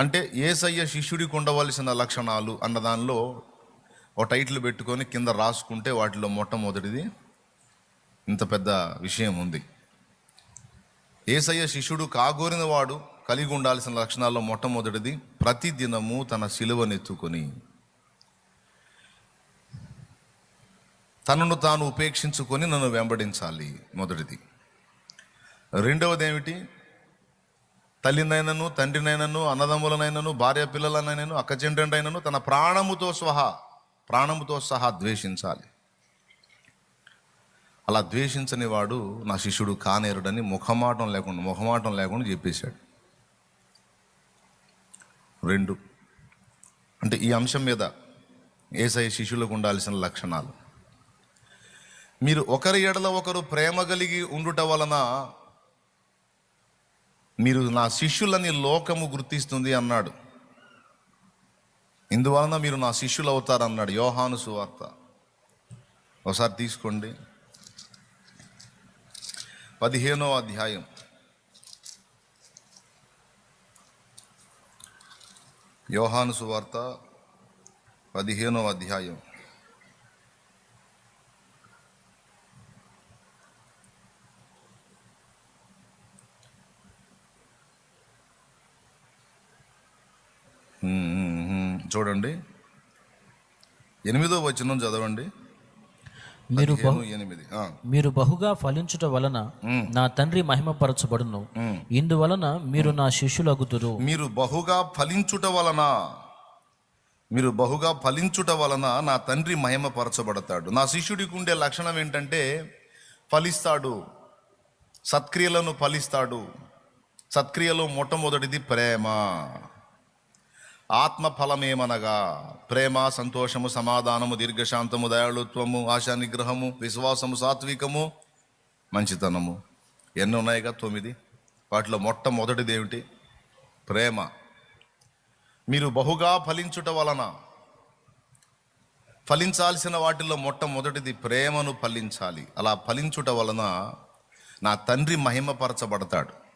అంటే ఏసయ్య శిష్యుడికి ఉండవలసిన లక్షణాలు అన్న దానిలో ఒక టైటిల్ పెట్టుకొని కింద రాసుకుంటే వాటిలో మొట్టమొదటిది ఇంత పెద్ద విషయం ఉంది. ఏసయ్య శిష్యుడు కాగోరిన వాడు కలిగి ఉండాల్సిన లక్షణాల్లో మొట్టమొదటిది ప్రతి దినము తన సిలువనెత్తుకొని. తనను తాను ఉపేక్షించుకొని నన్ను వెంబడించాలి మొదటిది. రెండవది ఏమిటి తల్లినైనను తండ్రినైనను అన్నదమ్ములనైనను భార్య పిల్లలనైనను అక్కచెండ్రుడైనను తన ప్రాణముతో సహా ప్రాణముతో సహా ద్వేషించాలి. అలా ద్వేషించని వాడు నా శిష్యుడు కానేరుడని ముఖమాటం లేకుండా ముఖమాటం లేకుండా చెప్పేశాడు. రెండు అంటే ఈ అంశం మీద ఏసై శిష్యులకు ఉండాల్సిన లక్షణాలు. మీరు ఒకరి ఎడల ఒకరు ప్రేమ కలిగి ఉండుట వలన మీరు నా శిష్యులని లోకము గుర్తిస్తుంది అన్నాడు. ఇందువలన మీరు నా శిష్యులు అవుతారన్నాడు యోహాను సువార్త. ఒకసారి తీసుకోండి. పదిహేనో అధ్యాయం. యోహాను సువార్త పదిహేనో అధ్యాయం. చూడండి. ఎనిమిదో వచనం చదవండి. మీరు ఎనిమిది. మీరు బహుగా ఫలించుట వలన నా తండ్రి మహిమపరచబడును. ఇందువలన మీరు నా శిష్యులగుదురు. మీరు బహుగా ఫలించుట వలన మీరు బహుగా ఫలించుట వలన నా తండ్రి మహిమపరచబడతాడు. నా శిష్యుడికి ఉండే లక్షణం ఏంటంటే ఫలిస్తాడు. సత్క్రియలను ఫలిస్తాడు. సత్క్రియలో మొట్టమొదటిది ప్రేమ. ఆత్మఫలమేమనగా? ప్రేమ సంతోషము సమాధానము దీర్ఘశాంతము దయాళుత్వము ఆశా నిగ్రహము విశ్వాసము సాత్వికము మంచితనము. ఎన్ని ఉన్నాయిగా? తొమ్మిది. వాటిలో మొట్టమొదటిది ఏమిటి? ప్రేమ. మీరు బహుగా ఫలించుట వలన ఫలించాల్సిన వాటిలో మొట్టమొదటిది ప్రేమను ఫలించాలి. అలా ఫలించుట వలన నా తండ్రి మహిమపరచబడతాడు.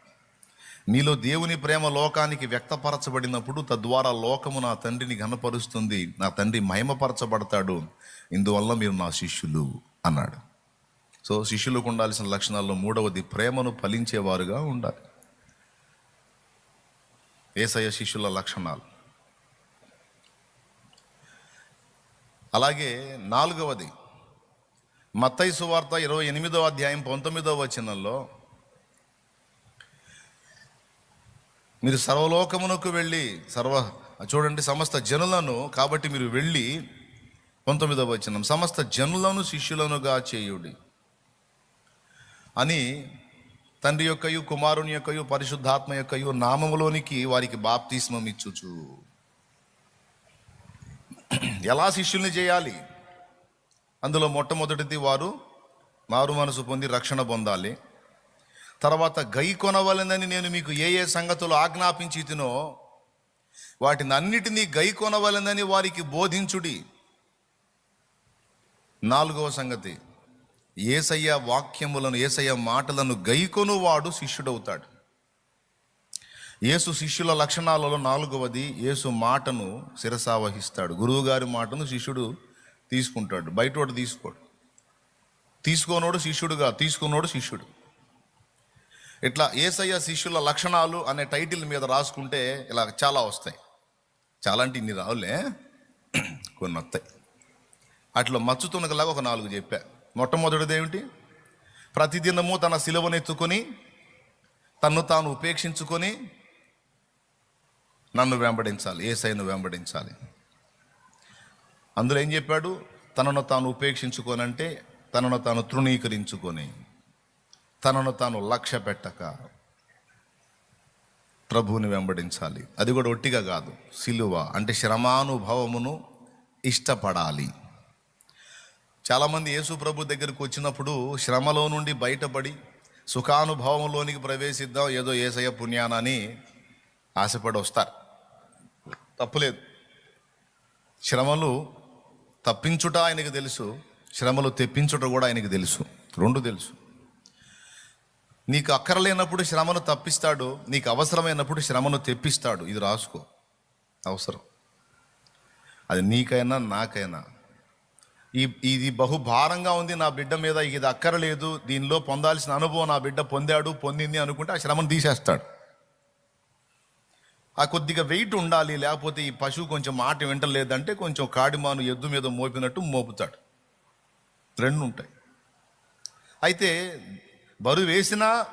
నీలో దేవుని ప్రేమ లోకానికి వ్యక్తపరచబడినప్పుడు తద్వారా లోకము నా తండ్రిని ఘనపరుస్తుంది నా తండ్రి మహిమపరచబడతాడు. ఇందువల్ల మీరు నా శిష్యులు అన్నాడు. సో శిష్యులకు ఉండాల్సిన లక్షణాల్లో మూడవది ప్రేమను ఫలించేవారుగా ఉండాలి. ఏసయ శిష్యుల లక్షణాలు. అలాగే నాలుగవది మత్తై సువార్త ఇరవై ఎనిమిదో అధ్యాయం పంతొమ్మిదో వచనంలో మీరు సర్వలోకమునకు వెళ్ళి సర్వ చూడండి సమస్త జనులను కాబట్టి మీరు వెళ్ళి పంతొమ్మిదవ వచనం సమస్త జనులను శిష్యులనుగా చేయుడి. అని తండ్రి యొక్కయు కుమారుని యొక్కయు పరిశుద్ధాత్మ యొక్కయు నామములోనికి వారికి బాప్తిస్మం ఇచ్చుచు. ఎలా శిష్యుల్ని చేయాలి? అందులో మొట్టమొదటిది వారు మారు మనసు పొంది రక్షణ పొందాలి. తర్వాత గై కొనవలనని నేను మీకు ఏ ఏ సంగతులు ఆజ్ఞాపించి తినో వాటిని అన్నిటినీ గై కొనవలనని వారికి బోధించుడి. నాలుగవ సంగతి ఏసయ్య వాక్యములను ఏసయ్య మాటలను గైకొను వాడు శిష్యుడవుతాడు. యేసు శిష్యుల లక్షణాలలో నాలుగవది యేసు మాటను శిరసావహిస్తాడు గురువుగారి మాటను శిష్యుడు తీసుకుంటాడు. బయటోడు తీసుకోడు. తీసుకోనోడు శిష్యుడుగా తీసుకున్నోడు శిష్యుడు. ఇట్లా ఏసయ్య శిష్యుల లక్షణాలు అనే టైటిల్ మీద రాసుకుంటే ఇలా చాలా వస్తాయి. చాలా అంటే ఇన్ని రావులే. కొన్ని వస్తాయి. అట్లా మచ్చుతునకలాగా ఒక నాలుగు చెప్పా. మొట్టమొదటిది ఏమిటి? ప్రతిదినము తన సిలువనెత్తుకొని తన్ను తాను ఉపేక్షించుకొని నన్ను వెంబడించాలి ఏసైను వెంబడించాలి. అందులో ఏం చెప్పాడు? తనను తాను ఉపేక్షించుకోనంటే తనను తాను తృణీకరించుకొని. తనను తాను లక్ష్య పెట్టక ప్రభువుని వెంబడించాలి. అది కూడా ఒట్టిగా కాదు. సిలువ అంటే శ్రమానుభవమును ఇష్టపడాలి. చాలామంది యేసు ప్రభు దగ్గరికి వచ్చినప్పుడు శ్రమలో నుండి బయటపడి సుఖానుభవంలోనికి ప్రవేశిద్దాం ఏదో ఏసయ పుణ్యానని ఆశపడి వస్తారు తప్పులేదు. శ్రమలు తప్పించుట ఆయనకు తెలుసు శ్రమలు తెప్పించుట కూడా ఆయనకు తెలుసు. రెండు తెలుసు. నీకు అక్కరలేనప్పుడు శ్రమను తప్పిస్తాడు నీకు అవసరమైనప్పుడు శ్రమను తెప్పిస్తాడు. ఇది రాసుకో. అవసరం. అది నీకైనా నాకైనా. ఈ ఇది బహుభారంగా ఉంది నా బిడ్డ మీద ఇది అక్కరలేదు. దీనిలో పొందాల్సిన అనుభవం నా బిడ్డ పొందాడు పొందింది అనుకుంటే ఆ శ్రమను తీసేస్తాడు. ఆ కొద్దిగా వెయిట్ ఉండాలి లేకపోతే ఈ పశువు కొంచెం మాట వింటలేదంటే కొంచెం కాడిమాను ఎద్దు మీద మోపినట్టు మోపుతాడు. రెండు ఉంటాయి అయితే బరువు వేసినా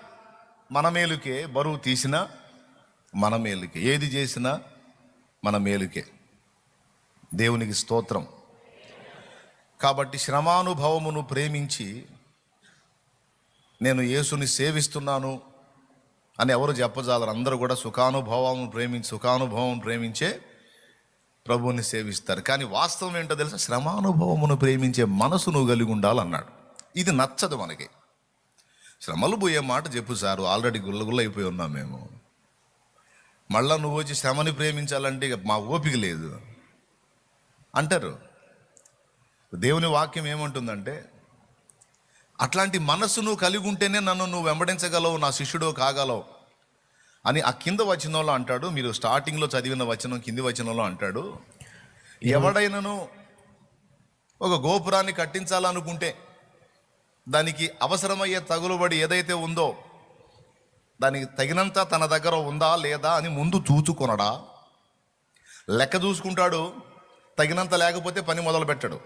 మన మేలుకే బరువు తీసినా మన మేలుకే. ఏది చేసినా మన మేలుకే. దేవునికి స్తోత్రం. కాబట్టి శ్రమానుభవమును ప్రేమించి నేను యేసుని సేవిస్తున్నాను అని ఎవరు చెప్పజాలరు? అందరూ కూడా సుఖానుభవం ప్రేమించి సుఖానుభవం ప్రేమించే ప్రభువుని సేవిస్తారు. కానీ వాస్తవం ఏంటో తెలుసా? శ్రమానుభవమును ప్రేమించే మనసు నువ్వు కలిగి ఉండాలన్నాడు. ఇది నచ్చదు మనకి. శ్రమలు పోయే మాట చెప్పు సారు. ఆల్రెడీ గుల్లగుల్ల అయిపోయి ఉన్నాం మేము. మళ్ళా నువ్వు వచ్చి శ్రమని ప్రేమించాలంటే ఇక మా ఓపిక లేదు. అంటారు. దేవుని వాక్యం ఏమంటుందంటే అట్లాంటి మనస్సు నువ్వు కలిగి ఉంటేనే నన్ను నువ్వు వెంబడించగలవు నా శిష్యుడు కాగలవు అని ఆ కింద వచనంలో అంటాడు. మీరు స్టార్టింగ్లో చదివిన వచనం కింది వచనంలో అంటాడు. ఎవడైనను ఒక గోపురాన్ని కట్టించాలనుకుంటే దానికి అవసరమయ్యే తగులుబడి ఏదైతే ఉందో దానికి తగినంత తన దగ్గర ఉందా లేదా అని ముందు చూచుకొనడా? లెక్క చూసుకుంటాడు తగినంత లేకపోతే పని మొదలు పెట్టడు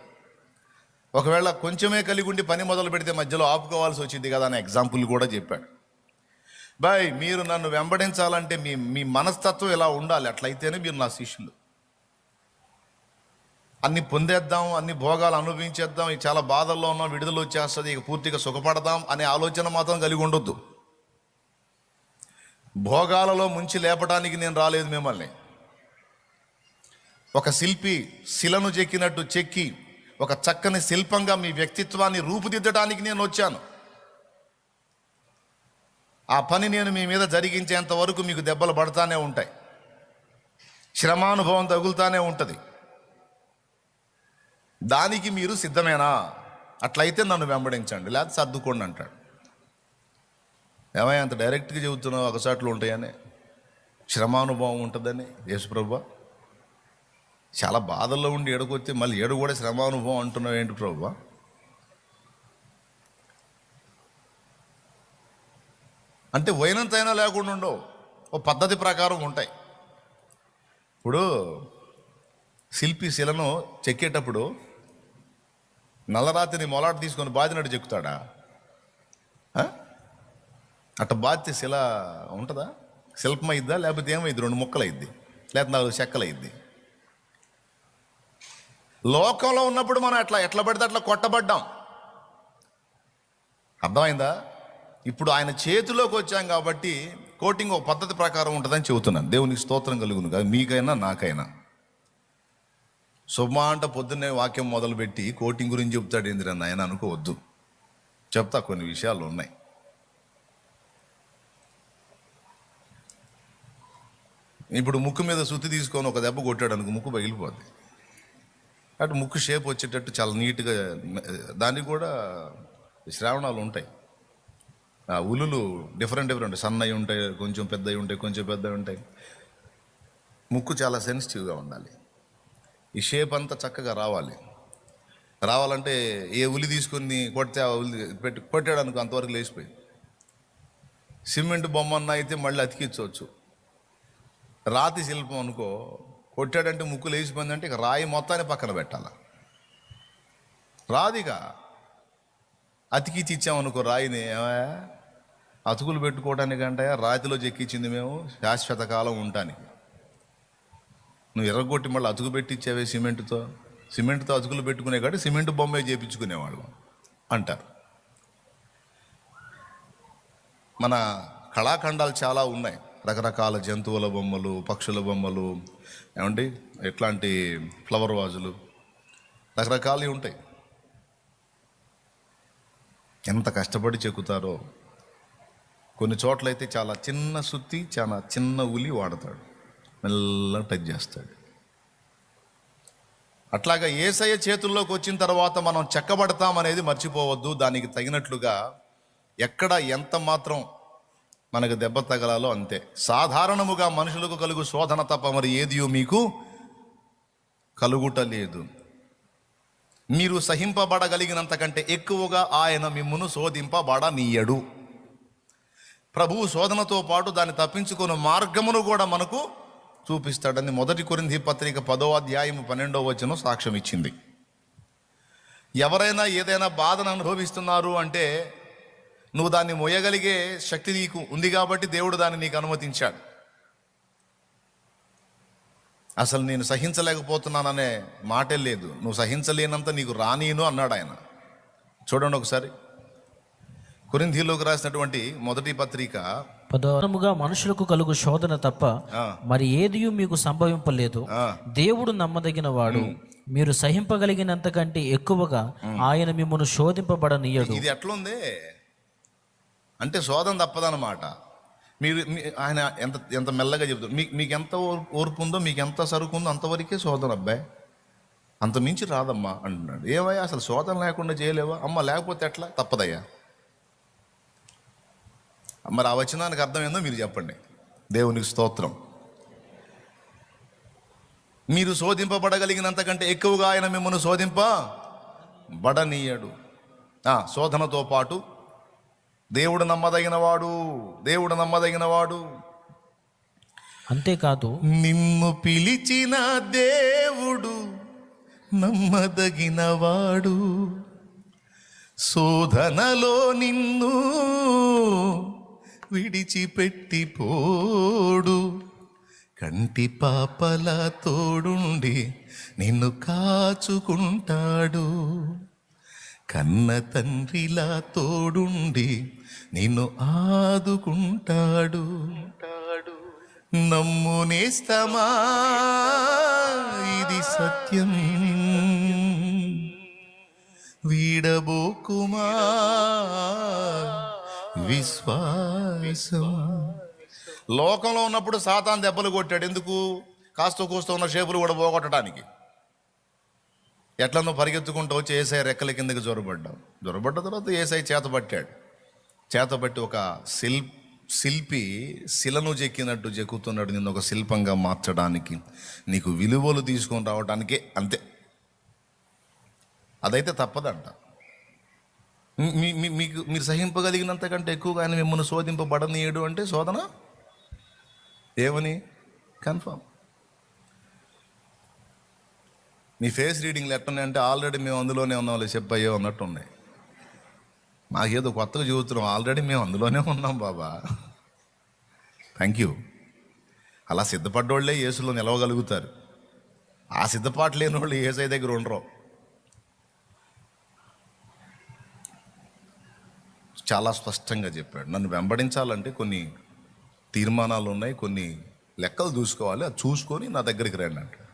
ఒకవేళ కొంచెమే కలిగి ఉండి పని మొదలు పెడితే మధ్యలో ఆపుకోవాల్సి వచ్చింది కదా అని ఎగ్జాంపుల్ కూడా చెప్పాడు. బాయ్ మీరు నన్ను వెంబడించాలంటే మీ మీ మనస్తత్వం ఇలా ఉండాలి? అట్లయితేనే మీరు నా శిష్యులు. అన్ని పొందేద్దాం అన్ని భోగాలు అనుభవించేద్దాం ఇక చాలా బాధల్లో ఉన్నాం విడుదల వచ్చేస్తుంది ఇక పూర్తిగా సుఖపడదాం అనే ఆలోచన మాత్రం కలిగి ఉండొద్దు. భోగాలలో ముంచి లేపడానికి నేను రాలేదు మిమ్మల్ని. ఒక శిల్పి శిలను చెక్కినట్టు చెక్కి ఒక చక్కని శిల్పంగా మీ వ్యక్తిత్వాన్ని రూపుదిద్దడానికి నేను వచ్చాను. ఆ పని నేను మీ మీద జరిగించేంత వరకు మీకు దెబ్బలు పడతానే ఉంటాయి. శ్రమానుభవం తగులుతానే ఉంటుంది. దానికి మీరు సిద్ధమేనా? అట్లయితే నన్ను వెంబడించండి. లేకపోతే సర్దుకోండి అంటాడు. ఏమయ్య అంత డైరెక్ట్గా చెబుతున్నావు? ఒకసాట్లు ఉంటాయని. శ్రమానుభవం ఉంటుందని. యేసుప్రభు చాలా బాధల్లో ఉండి ఏడుకొస్తే మళ్ళీ ఏడు కూడా శ్రమానుభవం అంటున్నావు ఏంటి ప్రభు అంటే పోయినంతైనా లేకుండా ఉండవు. ఓ పద్ధతి ప్రకారం ఉంటాయి. ఇప్పుడు శిల్పి శిలను చెక్కేటప్పుడు నల్లరాతిని మొలాట తీసుకొని బాధినట్టు చెక్కుతాడా? అట్ట బాధ్యత శిల ఉంటుందా? శిల్పం అయిద్దా లేకపోతే ఏమైద్ది? రెండు ముక్కలు అయిద్ది లేకపోతే నాలుగు చెక్కలు అయిద్ది లోకంలో ఉన్నప్పుడు మనం అట్లా ఎట్లా పడితే అట్లా కొట్టబడ్డాం. అర్థమైందా? ఇప్పుడు ఆయన చేతిలోకి వచ్చాం కాబట్టి కోటింగ్ ఒక పద్ధతి ప్రకారం ఉంటుందని చెబుతున్నాను. దేవునికి స్తోత్రం కలుగును. కదా మీకైనా నాకైనా. శుభమా పొద్దున్నే వాక్యం మొదలుపెట్టి కోటింగ్ గురించి చెప్తాడు ఏందిరా నాయన అనుకోవద్దు. చెప్తా కొన్ని విషయాలు ఉన్నాయి. ఇప్పుడు ముక్కు మీద సుత్తి తీసుకొని ఒక దెబ్బ కొట్టాడు అనుకో ముక్కు పగిలిపోద్ది. అటు ముక్కు షేప్ వచ్చేటట్టు చాలా నీట్గా దానికి కూడా శ్రావణాలు ఉంటాయి. ఆ ఉలులు డిఫరెంట్ డిఫరెంట్ సన్నవి ఉంటాయి కొంచెం పెద్దవి ఉంటాయి కొంచెం పెద్దవి ఉంటాయి. ముక్కు చాలా సెన్సిటివ్గా ఉండాలి. ఈ షేప్ అంతా చక్కగా రావాలి. రావాలంటే ఏ ఉలి తీసుకొని కొడితే ఆ ఉలి పెట్టి కొట్టాడు అనుకో అంతవరకు లేచిపోయి సిమెంట్ బొమ్మన్న అయితే మళ్ళీ అతికించవచ్చు. రాతి శిల్పం అనుకో కొట్టాడంటే ముక్కు లేచిపోయిందంటే ఇక రాయి మొత్తాన్ని పక్కన పెట్టాల. రాదిగా అతికిచ్చి ఇచ్చామనుకో రాయిని ఏమయ్య? అతుకులు పెట్టుకోవడానికంటే రాతిలో చెక్కించింది మేము శాశ్వత కాలం ఉండటానికి. నువ్వు ఎర్రగొట్టి మళ్ళీ అతుకు పెట్టించావే సిమెంట్తో? సిమెంట్తో అతుకులు పెట్టుకునే కాదు సిమెంట్ బొమ్మే చేపించుకునేవాళ్ళం అంటారు మన కళాఖండాలు చాలా ఉన్నాయి. రకరకాల జంతువుల బొమ్మలు పక్షుల బొమ్మలు ఏమండి? ఎట్లాంటి ఫ్లవర్ వాజులు? రకరకాలు ఉంటాయి. ఎంత కష్టపడి చెక్కుతారో. కొన్ని చోట్లయితే చాలా చిన్న సుత్తి చాలా చిన్న ఉలి వాడతాడు. మెల్లగా టచ్ చేస్తాడు. అట్లాగా ఏసయ్య చేతుల్లోకి వచ్చిన తర్వాత మనం చెక్కబడతామనేది మర్చిపోవద్దు. దానికి తగినట్లుగా ఎక్కడ ఎంత మాత్రం మనకు దెబ్బ తగలాలో అంతే. సాధారణముగా మనుషులకు కలుగు శోధన తప్ప మరి ఏదియో మీకు కలుగుట లేదు. మీరు సహింపబడగలిగినంత కంటే ఎక్కువగా ఆయన మిమ్మును శోధింపబడనీయడు. ప్రభువు శోధనతో పాటు దాన్ని తప్పించుకునే మార్గమును కూడా మనకు చూపిస్తాడని మొదటి కొరింది పత్రిక పదో అధ్యాయం పన్నెండో వచనం సాక్ష్యం ఇచ్చింది ఎవరైనా ఏదైనా బాధను అనుభవిస్తున్నారు అంటే నువ్వు దాన్ని మోయగలిగే శక్తి నీకు ఉంది కాబట్టి దేవుడు దాన్ని నీకు అనుమతించాడు. అసలు నేను సహించలేకపోతున్నాననే మాటే లేదు. నువ్వు సహించలేనంత నీకు రానీను అన్నాడు ఆయన. చూడండి ఒకసారి. కొరింధీలోకి రాసినటువంటి మొదటి పత్రిక పదముగా మనుషులకు కలుగు శోధన తప్ప. మరి ఏదియు మీకు సంభవింపలేదు. దేవుడు నమ్మదగిన వాడు మీరు సహింపగలిగినంత కంటే ఎక్కువగా ఆయన మిమ్మల్ని శోధింపబడనీయడు. ఇది ఎట్లుంది? అంటే శోధన తప్పదన్నమాట. మీరు ఆయన ఎంత ఎంత మెల్లగా చెబుతారు మీకు మీకు ఎంత ఓర్- ఓర్పు ఉందో మీకు ఎంత సరుకు ఉందో అంతవరకే శోధన అబ్బాయి. అంత మించి రాదమ్మా అంటున్నాడు. ఏమయ్యా అసలు శోధన లేకుండా చేయలేవా? అమ్మ లేకపోతే ఎట్లా? తప్పదయ్యా. మరి ఆ వచనానికి అర్థం ఏందో మీరు చెప్పండి. దేవునికి స్తోత్రం. మీరు శోధింపబడగలిగినంత కంటే ఎక్కువగా ఆయన మిమ్మల్ని శోధింప బడనీయడు శోధనతో పాటు దేవుడు నమ్మదగినవాడు దేవుడు నమ్మదగినవాడు. అంతేకాదు నిన్ను పిలిచిన దేవుడు నమ్మదగినవాడు. శోధనలో నిన్ను విడిచిపెట్టి పోడు కంటి పాపల తోడుండి నిన్ను కాచుకుంటాడు కన్న తండ్రిలా తోడుండి నిన్ను ఆదుకుంటాడు నమ్ము నేస్తమా ఇది సత్యం వీడబోకుమా విశ్వాసం. లోకంలో ఉన్నప్పుడు సాతాన్ దెబ్బలు కొట్టాడు. ఎందుకు? కాస్త కూస్త ఉన్న షేపులు కూడా పోగొట్టడానికి. ఎట్లనో పరిగెత్తుకుంటూ వచ్చి ఏసఐ రెక్కల కిందకి జ్వరబడ్డాం జ్వరబడ్డ తర్వాత ఏసఐ చేతబట్టాడు చేతబట్టి ఒక శిల్ శిల్పి శిలను చెక్కినట్టు చెక్కుతున్నాడు నిన్ను ఒక శిల్పంగా మార్చడానికి నీకు విలువలు తీసుకొని రావడానికే అంతే. అదైతే తప్పదంట. మీకు మీరు సహింపగలిగినంత కంటే ఎక్కువగా ఆయన మిమ్మల్ని శోధింపబడనీయడు అంటే శోధన? ఏమని? కన్ఫర్మ్ మీ ఫేస్ రీడింగ్లు ఎట్టున్నాయంటే ఆల్రెడీ మేము అందులోనే ఉన్నాం వాళ్ళు చెప్పయ్యో అన్నట్టు ఉన్నాయి. మాకేదో కొత్తగా చూస్తున్నాం. ఆల్రెడీ మేము అందులోనే ఉన్నాం బాబా. థ్యాంక్ యూ అలా సిద్ధపడ్డోళ్ళే యేసులో నిలవగలుగుతారు. ఆ సిద్ధపాటు లేని వాళ్ళు ఏసై దగ్గర ఉండరు. చాలా స్పష్టంగా చెప్పాడు. నన్ను వెంబడించాలంటే కొన్ని తీర్మానాలు ఉన్నాయి కొన్ని లెక్కలు చూసుకోవాలి అది చూసుకొని నా దగ్గరికి రండి అంటాడు.